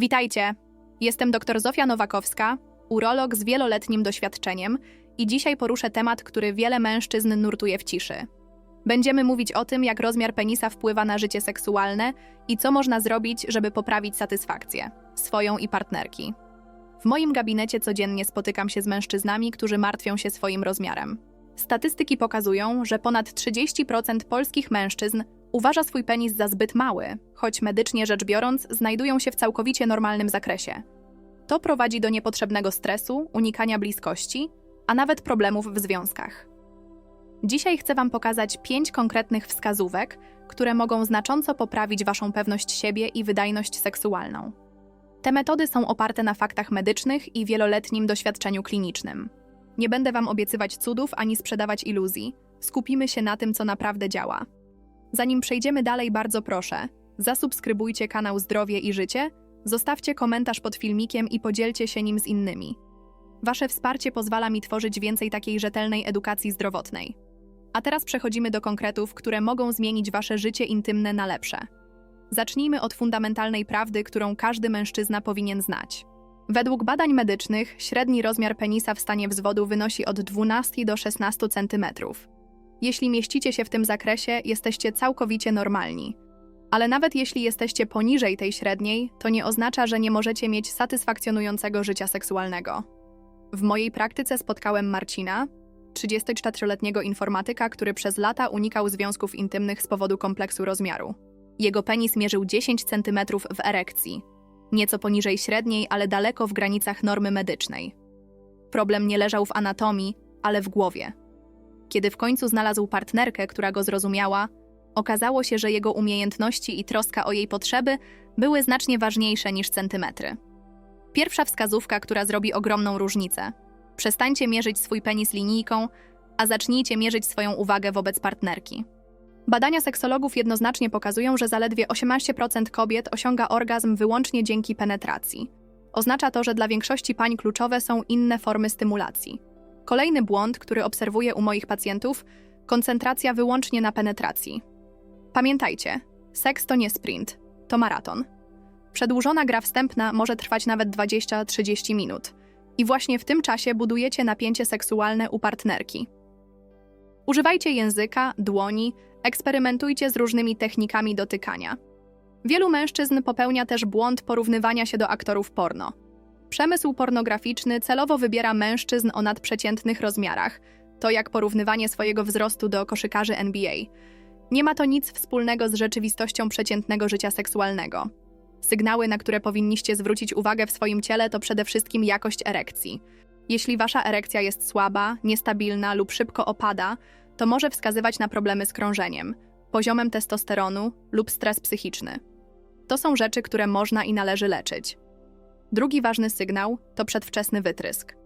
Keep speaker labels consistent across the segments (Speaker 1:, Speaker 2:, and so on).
Speaker 1: Witajcie! Jestem dr Zofia Nowakowska, urolog z wieloletnim doświadczeniem i dzisiaj poruszę temat, który wiele mężczyzn nurtuje w ciszy. Będziemy mówić o tym, jak rozmiar penisa wpływa na życie seksualne i co można zrobić, żeby poprawić satysfakcję swoją i partnerki. W moim gabinecie codziennie spotykam się z mężczyznami, którzy martwią się swoim rozmiarem. Statystyki pokazują, że ponad 30% polskich mężczyzn uważa swój penis za zbyt mały, choć medycznie rzecz biorąc znajdują się w całkowicie normalnym zakresie. To prowadzi do niepotrzebnego stresu, unikania bliskości, a nawet problemów w związkach. Dzisiaj chcę Wam pokazać pięć konkretnych wskazówek, które mogą znacząco poprawić Waszą pewność siebie i wydajność seksualną. Te metody są oparte na faktach medycznych i wieloletnim doświadczeniu klinicznym. Nie będę Wam obiecywać cudów ani sprzedawać iluzji. Skupimy się na tym, co naprawdę działa. Zanim przejdziemy dalej, bardzo proszę, zasubskrybujcie kanał Zdrowie i Życie, zostawcie komentarz pod filmikiem i podzielcie się nim z innymi. Wasze wsparcie pozwala mi tworzyć więcej takiej rzetelnej edukacji zdrowotnej. A teraz przechodzimy do konkretów, które mogą zmienić wasze życie intymne na lepsze. Zacznijmy od fundamentalnej prawdy, którą każdy mężczyzna powinien znać. Według badań medycznych średni rozmiar penisa w stanie wzwodu wynosi od 12 do 16 cm. Jeśli mieścicie się w tym zakresie, jesteście całkowicie normalni. Ale nawet jeśli jesteście poniżej tej średniej, to nie oznacza, że nie możecie mieć satysfakcjonującego życia seksualnego. W mojej praktyce spotkałem Marcina, 34-letniego informatyka, który przez lata unikał związków intymnych z powodu kompleksu rozmiaru. Jego penis mierzył 10 cm w erekcji, nieco poniżej średniej, ale daleko w granicach normy medycznej. Problem nie leżał w anatomii, ale w głowie. Kiedy w końcu znalazł partnerkę, która go zrozumiała, okazało się, że jego umiejętności i troska o jej potrzeby były znacznie ważniejsze niż centymetry. Pierwsza wskazówka, która zrobi ogromną różnicę. Przestańcie mierzyć swój penis linijką, a zacznijcie mierzyć swoją uwagę wobec partnerki. Badania seksologów jednoznacznie pokazują, że zaledwie 18% kobiet osiąga orgazm wyłącznie dzięki penetracji. Oznacza to, że dla większości pań kluczowe są inne formy stymulacji. Kolejny błąd, który obserwuję u moich pacjentów, koncentracja wyłącznie na penetracji. Pamiętajcie, seks to nie sprint, to maraton. Przedłużona gra wstępna może trwać nawet 20-30 minut. I właśnie w tym czasie budujecie napięcie seksualne u partnerki. Używajcie języka, dłoni, eksperymentujcie z różnymi technikami dotykania. Wielu mężczyzn popełnia też błąd porównywania się do aktorów porno. Przemysł pornograficzny celowo wybiera mężczyzn o nadprzeciętnych rozmiarach, to jak porównywanie swojego wzrostu do koszykarzy NBA. Nie ma to nic wspólnego z rzeczywistością przeciętnego życia seksualnego. Sygnały, na które powinniście zwrócić uwagę w swoim ciele, to przede wszystkim jakość erekcji. Jeśli wasza erekcja jest słaba, niestabilna lub szybko opada, to może wskazywać na problemy z krążeniem, poziomem testosteronu lub stres psychiczny. To są rzeczy, które można i należy leczyć. Drugi ważny sygnał to przedwczesny wytrysk.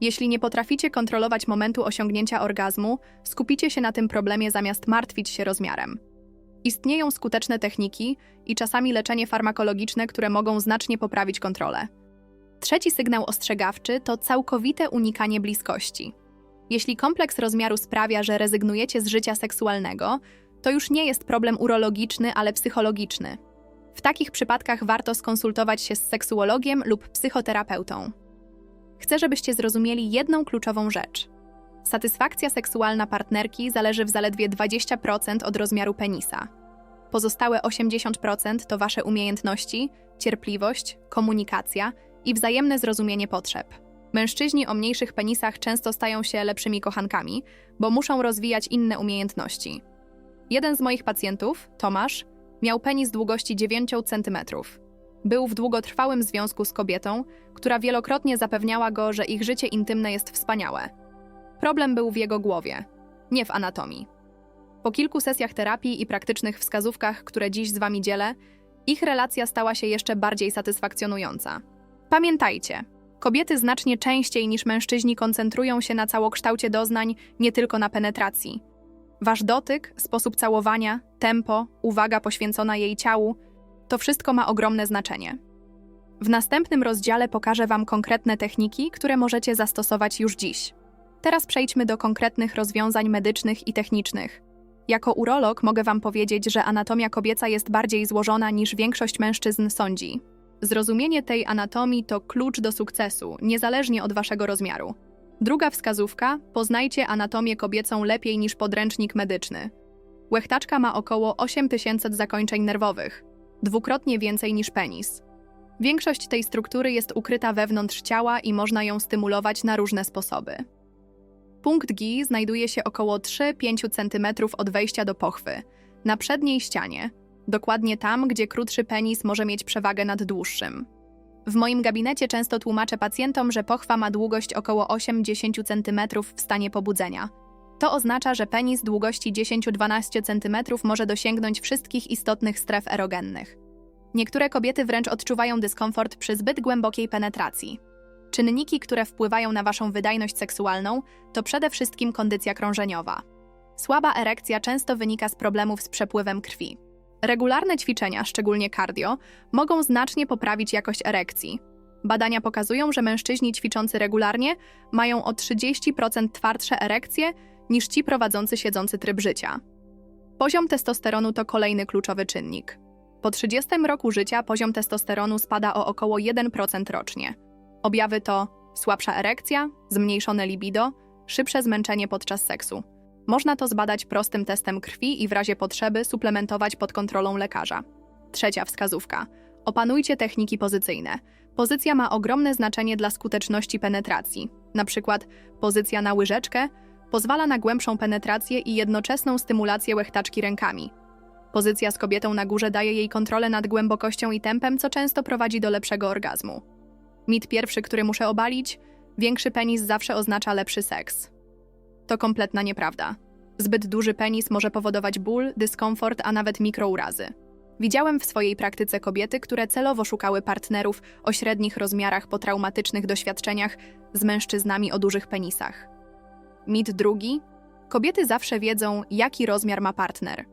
Speaker 1: Jeśli nie potraficie kontrolować momentu osiągnięcia orgazmu, skupicie się na tym problemie zamiast martwić się rozmiarem. Istnieją skuteczne techniki i czasami leczenie farmakologiczne, które mogą znacznie poprawić kontrolę. Trzeci sygnał ostrzegawczy to całkowite unikanie bliskości. Jeśli kompleks rozmiaru sprawia, że rezygnujecie z życia seksualnego, to już nie jest problem urologiczny, ale psychologiczny. W takich przypadkach warto skonsultować się z seksuologiem lub psychoterapeutą. Chcę, żebyście zrozumieli jedną kluczową rzecz. Satysfakcja seksualna partnerki zależy w zaledwie 20% od rozmiaru penisa. Pozostałe 80% to wasze umiejętności, cierpliwość, komunikacja i wzajemne zrozumienie potrzeb. Mężczyźni o mniejszych penisach często stają się lepszymi kochankami, bo muszą rozwijać inne umiejętności. Jeden z moich pacjentów, Tomasz, miał penis długości 9 cm. Był w długotrwałym związku z kobietą, która wielokrotnie zapewniała go, że ich życie intymne jest wspaniałe. Problem był w jego głowie, nie w anatomii. Po kilku sesjach terapii i praktycznych wskazówkach, które dziś z Wami dzielę, ich relacja stała się jeszcze bardziej satysfakcjonująca. Pamiętajcie, kobiety znacznie częściej niż mężczyźni koncentrują się na całokształcie doznań, nie tylko na penetracji. Wasz dotyk, sposób całowania, tempo, uwaga poświęcona jej ciału to wszystko ma ogromne znaczenie. W następnym rozdziale pokażę Wam konkretne techniki, które możecie zastosować już dziś. Teraz przejdźmy do konkretnych rozwiązań medycznych i technicznych. Jako urolog mogę Wam powiedzieć, że anatomia kobieca jest bardziej złożona niż większość mężczyzn sądzi. Zrozumienie tej anatomii to klucz do sukcesu, niezależnie od waszego rozmiaru. Druga wskazówka: poznajcie anatomię kobiecą lepiej niż podręcznik medyczny. Łechtaczka ma około 8000 zakończeń nerwowych, dwukrotnie więcej niż penis. Większość tej struktury jest ukryta wewnątrz ciała i można ją stymulować na różne sposoby. Punkt G znajduje się około 3-5 cm od wejścia do pochwy, na przedniej ścianie, dokładnie tam, gdzie krótszy penis może mieć przewagę nad dłuższym. W moim gabinecie często tłumaczę pacjentom, że pochwa ma długość około 8-10 cm w stanie pobudzenia. To oznacza, że penis długości 10-12 cm może dosięgnąć wszystkich istotnych stref erogennych. Niektóre kobiety wręcz odczuwają dyskomfort przy zbyt głębokiej penetracji. Czynniki, które wpływają na waszą wydajność seksualną, to przede wszystkim kondycja krążeniowa. Słaba erekcja często wynika z problemów z przepływem krwi. Regularne ćwiczenia, szczególnie cardio, mogą znacznie poprawić jakość erekcji. Badania pokazują, że mężczyźni ćwiczący regularnie mają o 30% twardsze erekcje niż ci prowadzący siedzący tryb życia. Poziom testosteronu to kolejny kluczowy czynnik. Po 30 roku życia poziom testosteronu spada o około 1% rocznie. Objawy to słabsza erekcja, zmniejszone libido, szybsze zmęczenie podczas seksu. Można to zbadać prostym testem krwi i w razie potrzeby suplementować pod kontrolą lekarza. Trzecia wskazówka. Opanujcie techniki pozycyjne. Pozycja ma ogromne znaczenie dla skuteczności penetracji. Na przykład pozycja na łyżeczkę pozwala na głębszą penetrację i jednoczesną stymulację łechtaczki rękami. Pozycja z kobietą na górze daje jej kontrolę nad głębokością i tempem, co często prowadzi do lepszego orgazmu. Mit pierwszy, który muszę obalić: większy penis zawsze oznacza lepszy seks. To kompletna nieprawda. Zbyt duży penis może powodować ból, dyskomfort, a nawet mikrourazy. Widziałem w swojej praktyce kobiety, które celowo szukały partnerów o średnich rozmiarach po traumatycznych doświadczeniach z mężczyznami o dużych penisach. Mit drugi: kobiety zawsze wiedzą, jaki rozmiar ma partner.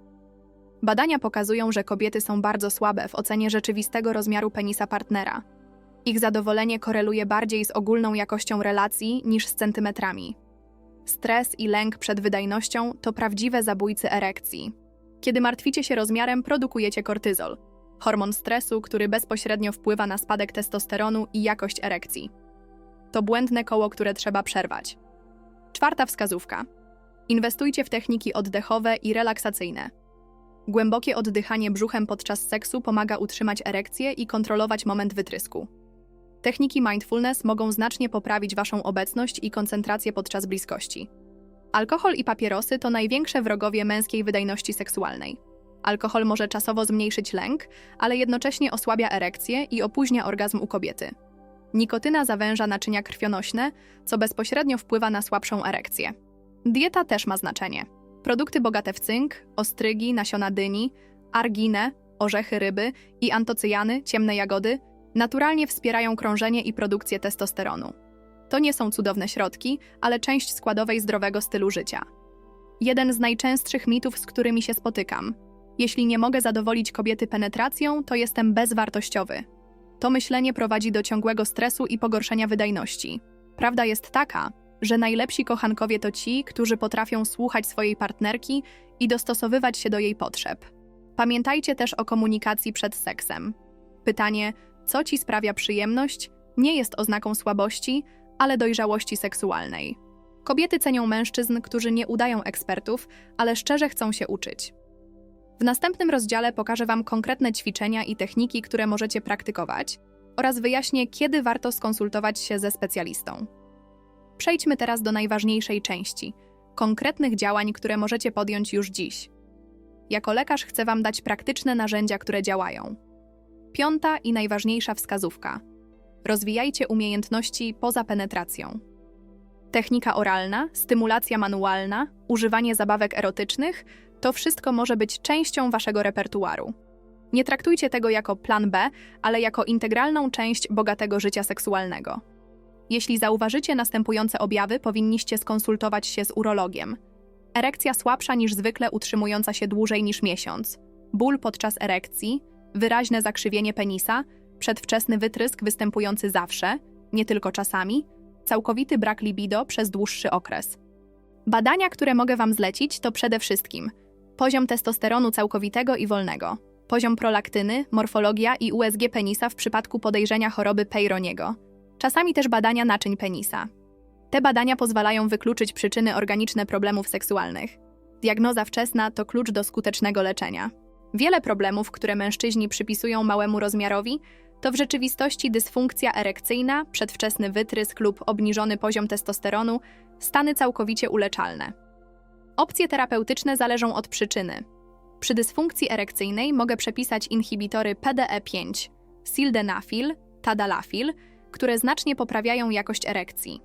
Speaker 1: Badania pokazują, że kobiety są bardzo słabe w ocenie rzeczywistego rozmiaru penisa partnera. Ich zadowolenie koreluje bardziej z ogólną jakością relacji niż z centymetrami. Stres i lęk przed wydajnością to prawdziwe zabójcy erekcji. Kiedy martwicie się rozmiarem, produkujecie kortyzol, hormon stresu, który bezpośrednio wpływa na spadek testosteronu i jakość erekcji. To błędne koło, które trzeba przerwać. Czwarta wskazówka. Inwestujcie w techniki oddechowe i relaksacyjne. Głębokie oddychanie brzuchem podczas seksu pomaga utrzymać erekcję i kontrolować moment wytrysku. Techniki mindfulness mogą znacznie poprawić Waszą obecność i koncentrację podczas bliskości. Alkohol i papierosy to największe wrogowie męskiej wydajności seksualnej. Alkohol może czasowo zmniejszyć lęk, ale jednocześnie osłabia erekcję i opóźnia orgazm u kobiety. Nikotyna zawęża naczynia krwionośne, co bezpośrednio wpływa na słabszą erekcję. Dieta też ma znaczenie. Produkty bogate w cynk, ostrygi, nasiona dyni, arginę, orzechy ryby i antocyjany, ciemne jagody naturalnie wspierają krążenie i produkcję testosteronu. To nie są cudowne środki, ale część składowej zdrowego stylu życia. Jeden z najczęstszych mitów, z którymi się spotykam. Jeśli nie mogę zadowolić kobiety penetracją, to jestem bezwartościowy. To myślenie prowadzi do ciągłego stresu i pogorszenia wydajności. Prawda jest taka, że najlepsi kochankowie to ci, którzy potrafią słuchać swojej partnerki i dostosowywać się do jej potrzeb. Pamiętajcie też o komunikacji przed seksem. Pytanie, co ci sprawia przyjemność, nie jest oznaką słabości, ale dojrzałości seksualnej. Kobiety cenią mężczyzn, którzy nie udają ekspertów, ale szczerze chcą się uczyć. W następnym rozdziale pokażę Wam konkretne ćwiczenia i techniki, które możecie praktykować, oraz wyjaśnię, kiedy warto skonsultować się ze specjalistą. Przejdźmy teraz do najważniejszej części konkretnych działań, które możecie podjąć już dziś. Jako lekarz chcę Wam dać praktyczne narzędzia, które działają. Piąta i najważniejsza wskazówka. Rozwijajcie umiejętności poza penetracją. Technika oralna, stymulacja manualna, używanie zabawek erotycznych to wszystko może być częścią waszego repertuaru. Nie traktujcie tego jako plan B, ale jako integralną część bogatego życia seksualnego. Jeśli zauważycie następujące objawy, powinniście skonsultować się z urologiem. Erekcja słabsza niż zwykle utrzymująca się dłużej niż miesiąc, ból podczas erekcji, wyraźne zakrzywienie penisa, przedwczesny wytrysk występujący zawsze, nie tylko czasami, całkowity brak libido przez dłuższy okres. Badania, które mogę Wam zlecić, to przede wszystkim poziom testosteronu całkowitego i wolnego. poziom prolaktyny, morfologia i USG penisa w przypadku podejrzenia choroby Peyroniego. Czasami też badania naczyń penisa. Te badania pozwalają wykluczyć przyczyny organiczne problemów seksualnych. Diagnoza wczesna to klucz do skutecznego leczenia. Wiele problemów, które mężczyźni przypisują małemu rozmiarowi, to w rzeczywistości dysfunkcja erekcyjna, przedwczesny wytrysk lub obniżony poziom testosteronu, stany całkowicie uleczalne. Opcje terapeutyczne zależą od przyczyny. Przy dysfunkcji erekcyjnej mogę przepisać inhibitory PDE5, sildenafil, tadalafil, które znacznie poprawiają jakość erekcji.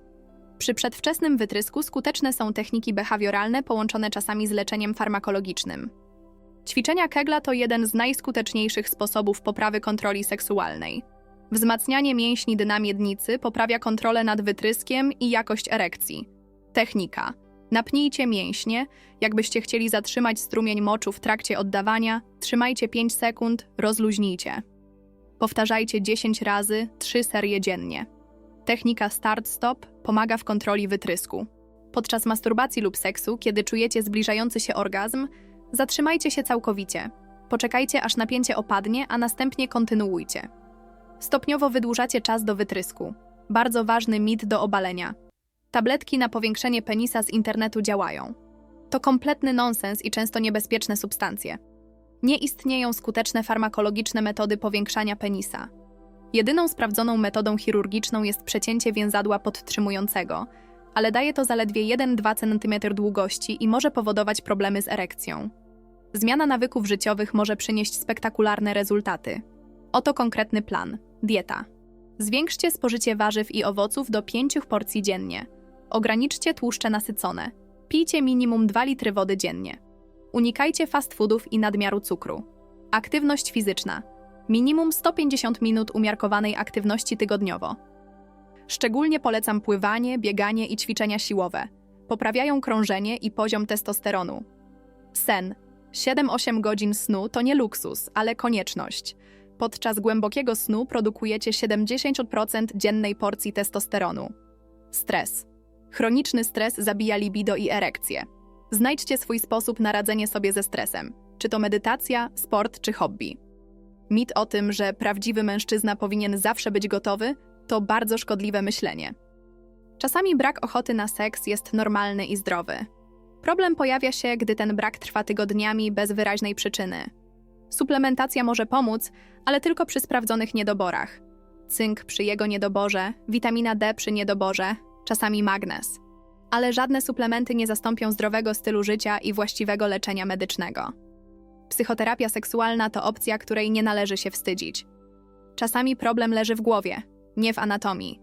Speaker 1: Przy przedwczesnym wytrysku skuteczne są techniki behawioralne połączone czasami z leczeniem farmakologicznym. Ćwiczenia Kegla to jeden z najskuteczniejszych sposobów poprawy kontroli seksualnej. Wzmacnianie mięśni dna miednicy poprawia kontrolę nad wytryskiem i jakość erekcji. Technika. Napnijcie mięśnie, jakbyście chcieli zatrzymać strumień moczu w trakcie oddawania, trzymajcie 5 sekund, rozluźnijcie. Powtarzajcie 10 razy, 3 serie dziennie. Technika start-stop pomaga w kontroli wytrysku. Podczas masturbacji lub seksu, kiedy czujecie zbliżający się orgazm, zatrzymajcie się całkowicie. Poczekajcie, aż napięcie opadnie, a następnie kontynuujcie. Stopniowo wydłużacie czas do wytrysku. Bardzo ważny mit do obalenia. Tabletki na powiększenie penisa z internetu działają. To kompletny nonsens i często niebezpieczne substancje. Nie istnieją skuteczne farmakologiczne metody powiększania penisa. Jedyną sprawdzoną metodą chirurgiczną jest przecięcie więzadła podtrzymującego, ale daje to zaledwie 1-2 cm długości i może powodować problemy z erekcją. Zmiana nawyków życiowych może przynieść spektakularne rezultaty. Oto konkretny plan: dieta. Zwiększcie spożycie warzyw i owoców do 5 porcji dziennie. Ograniczcie tłuszcze nasycone. Pijcie minimum 2 litry wody dziennie. Unikajcie fast foodów i nadmiaru cukru. Aktywność fizyczna. Minimum 150 minut umiarkowanej aktywności tygodniowo. Szczególnie polecam pływanie, bieganie i ćwiczenia siłowe. Poprawiają krążenie i poziom testosteronu. Sen. 7-8 godzin snu to nie luksus, ale konieczność. Podczas głębokiego snu produkujecie 70% dziennej porcji testosteronu. Stres. Chroniczny stres zabija libido i erekcję. Znajdźcie swój sposób na radzenie sobie ze stresem. Czy to medytacja, sport czy hobby. Mit o tym, że prawdziwy mężczyzna powinien zawsze być gotowy, to bardzo szkodliwe myślenie. Czasami brak ochoty na seks jest normalny i zdrowy. Problem pojawia się, gdy ten brak trwa tygodniami bez wyraźnej przyczyny. Suplementacja może pomóc, ale tylko przy sprawdzonych niedoborach. Cynk przy jego niedoborze, witamina D przy niedoborze, czasami magnez. Ale żadne suplementy nie zastąpią zdrowego stylu życia i właściwego leczenia medycznego. Psychoterapia seksualna to opcja, której nie należy się wstydzić. Czasami problem leży w głowie, nie w anatomii.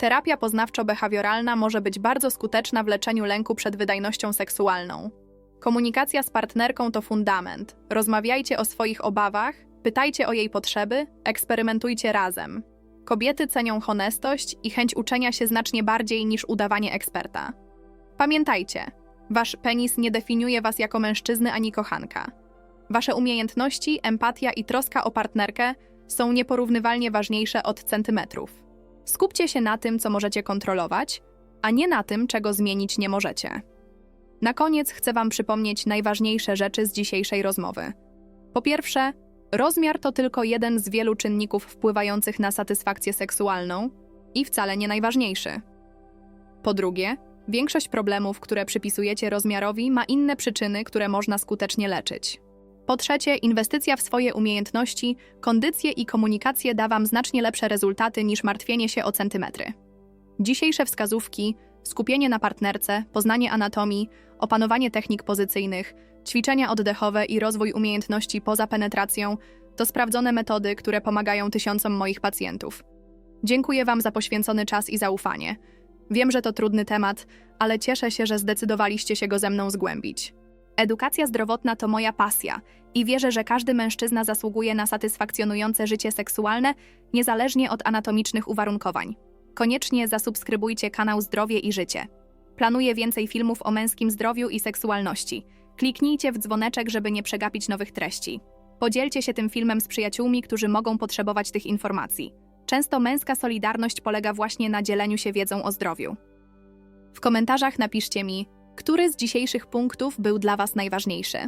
Speaker 1: Terapia poznawczo-behawioralna może być bardzo skuteczna w leczeniu lęku przed wydajnością seksualną. Komunikacja z partnerką to fundament. Rozmawiajcie o swoich obawach, pytajcie o jej potrzeby, eksperymentujcie razem. Kobiety cenią honestość i chęć uczenia się znacznie bardziej niż udawanie eksperta. Pamiętajcie, wasz penis nie definiuje was jako mężczyzny ani kochanka. Wasze umiejętności, empatia i troska o partnerkę są nieporównywalnie ważniejsze od centymetrów. Skupcie się na tym, co możecie kontrolować, a nie na tym, czego zmienić nie możecie. Na koniec chcę Wam przypomnieć najważniejsze rzeczy z dzisiejszej rozmowy. Po pierwsze, rozmiar to tylko jeden z wielu czynników wpływających na satysfakcję seksualną i wcale nie najważniejszy. Po drugie, większość problemów, które przypisujecie rozmiarowi, ma inne przyczyny, które można skutecznie leczyć. Po trzecie, inwestycja w swoje umiejętności, kondycję i komunikację da Wam znacznie lepsze rezultaty niż martwienie się o centymetry. Dzisiejsze wskazówki, skupienie na partnerce, poznanie anatomii, opanowanie technik pozycyjnych, ćwiczenia oddechowe i rozwój umiejętności poza penetracją to sprawdzone metody, które pomagają tysiącom moich pacjentów. Dziękuję Wam za poświęcony czas i zaufanie. Wiem, że to trudny temat, ale cieszę się, że zdecydowaliście się go ze mną zgłębić. Edukacja zdrowotna to moja pasja i wierzę, że każdy mężczyzna zasługuje na satysfakcjonujące życie seksualne, niezależnie od anatomicznych uwarunkowań. Koniecznie zasubskrybujcie kanał Zdrowie i Życie. Planuję więcej filmów o męskim zdrowiu i seksualności. Kliknijcie w dzwoneczek, żeby nie przegapić nowych treści. Podzielcie się tym filmem z przyjaciółmi, którzy mogą potrzebować tych informacji. Często męska solidarność polega właśnie na dzieleniu się wiedzą o zdrowiu. W komentarzach napiszcie mi, który z dzisiejszych punktów był dla Was najważniejszy.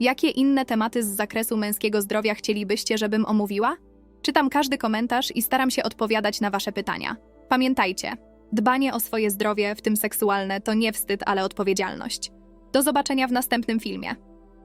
Speaker 1: Jakie inne tematy z zakresu męskiego zdrowia chcielibyście, żebym omówiła? Czytam każdy komentarz i staram się odpowiadać na Wasze pytania. Pamiętajcie, dbanie o swoje zdrowie, w tym seksualne, to nie wstyd, ale odpowiedzialność. Do zobaczenia w następnym filmie.